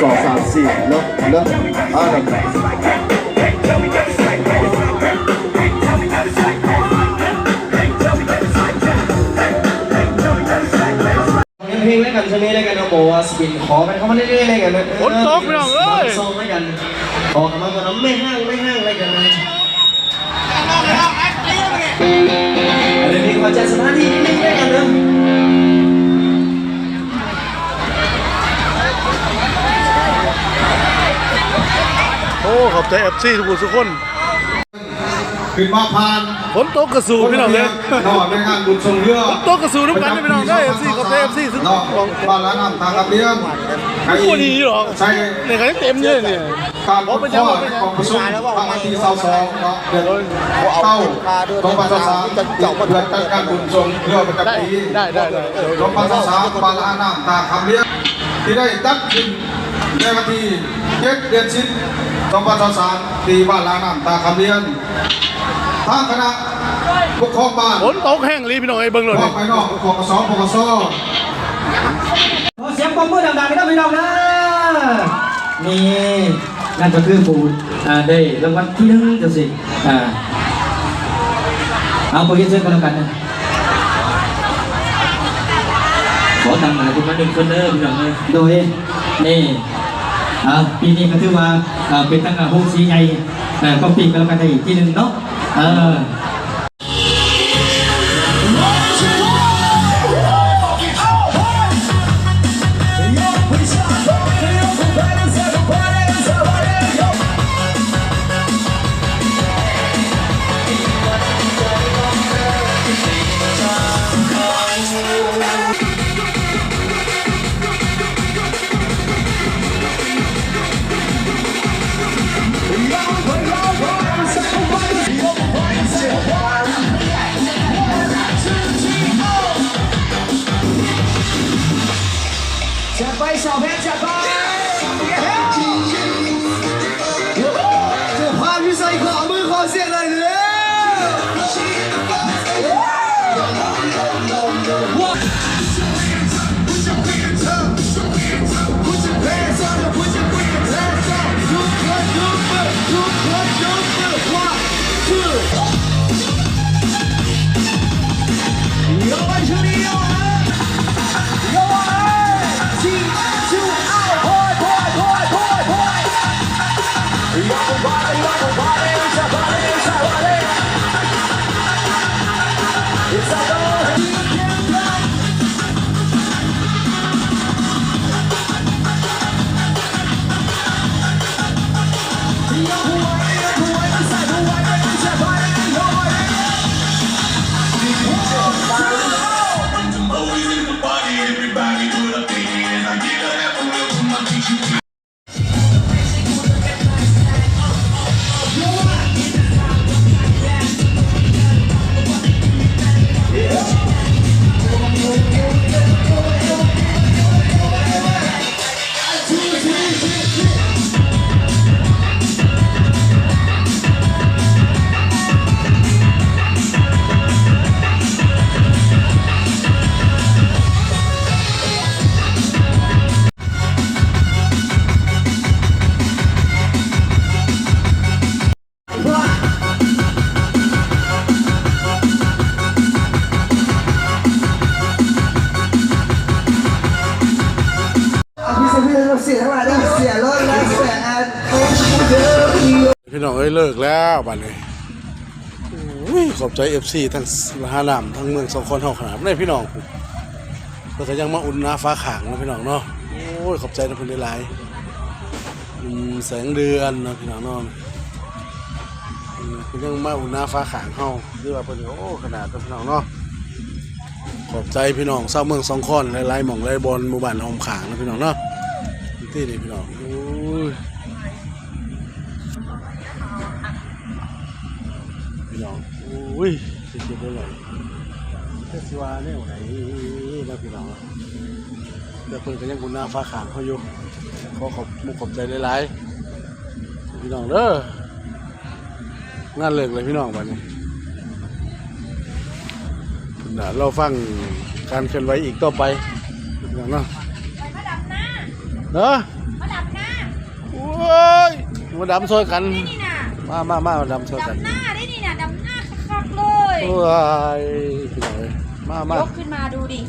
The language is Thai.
สองสามสี่แล้วแล้วอ่าหนึ่งเพลงแล้วกันช่วงนี้แล้วกันเอาโบว่าสปินขอกันเข้ามาเรื่อยๆแล้วกันนะฝนตกพี่น้องเอ้ย ซองแล้วกันขอกันมาก่อนนะไม่ห้างไม่ห้างแล้วกัน ขอบใจเอฟซีทุกคนทุกคนขึ้นมาพานฝนตกกระสูพี่น้องเลยนอนในงานบุญทรงเรือฝนตกกระสูน้ำกันนะพี่น้องได้เอฟซีขอบใจเอฟซีทุกนอกของบ้านละน้ำทางกับเลี้ยงผู้ดีหรอกใช่ในกันเต็มเลยเนี่ยการพบข้อกองประชุมทางวันที่เสาสองเนาะเดือนเก้ากองประชาสามเดือนจัดงานบุญทรงเรือประจำปีได้ได้ได้เออกองประชาสามบ้านละน้ำทางคำเลี้ยงที่ได้จัดขึ้นในวันที่เจ็ดเดือนสิบ กองประชาสามที่บ้านละน้ำทางคำเลี้ยงทางคณะปกครองบ้านฝนตกแห้งรีพี่น้องไอ้เบิ้งเลยออกไปนอกปกสปกสขอเสียงปรบมือดังๆให้พี่น้องนะนี่นั่นก็คือผู้อ่าได้รางวัลที่หนึ่งจังสิอ่าเอาไปเรียนเชิญกันแล้วกันนะขอตามหมายคุณมาหนึ่งคนเด้อพี่น้องเลยโดยนี่ อ่าปีนี้ก็ถือว่าอ่าเป็นตั้งแต่โฮงสีใหญ่อ่ก็ปีกแล้วกันได้อีกทีหนึ่งเนาะเออ จัดไ พี่น้องเอ้ยเลิกแล้วบัดนี้อุ้ยขอบใจเอฟซีทั้งฮานามทั้งเมืองสองคนเฮาขนาดนี้พี่น้องแล้วก็ยังมาอุ่นหน้าฟ้าขางนะพี่น้องเนาะโอ้ยขอบใจนะเพิ่นหลายๆแสงเดือนนะพี่น้องเนาะอืมเพิ่นยังมาอุ่นหน้าฟ้าขางเฮาหรือว่าเพิ่นก็โอ้ขนาดนะพี่น้องเนาะขอบใจพี่น้องชาเมืองสองคนหลายๆหม่องหลายบอลหมู่บ้านออมขางนะพี่น้องเนาะที่นี่พี่น้องโอ้ย พี่น้อง อุ้ยสิเจ็บได้เลยเทศวาเนี่ยไหนนะพี่น้องเดี๋ยวเพิ่นก็ยังกุนหน้าฟ้าขางเขาอยู่ขอขอบมุกขอบใจหลายๆพี่น้องเด้องานเลิกเลยพี่น้องวันนี้เราฟังการเคลื่อนไหวอีกต่อไปพี่น้องเนาะเนาะมาดับหน้อ้ยมาดำช่วยกัน มามามาดำช่วยกันดำหน้าได้นี่นะดำหน้า คักๆเลยโอ้ยพี่น้องเอ้ยมามายกขึ้นมาดูดิ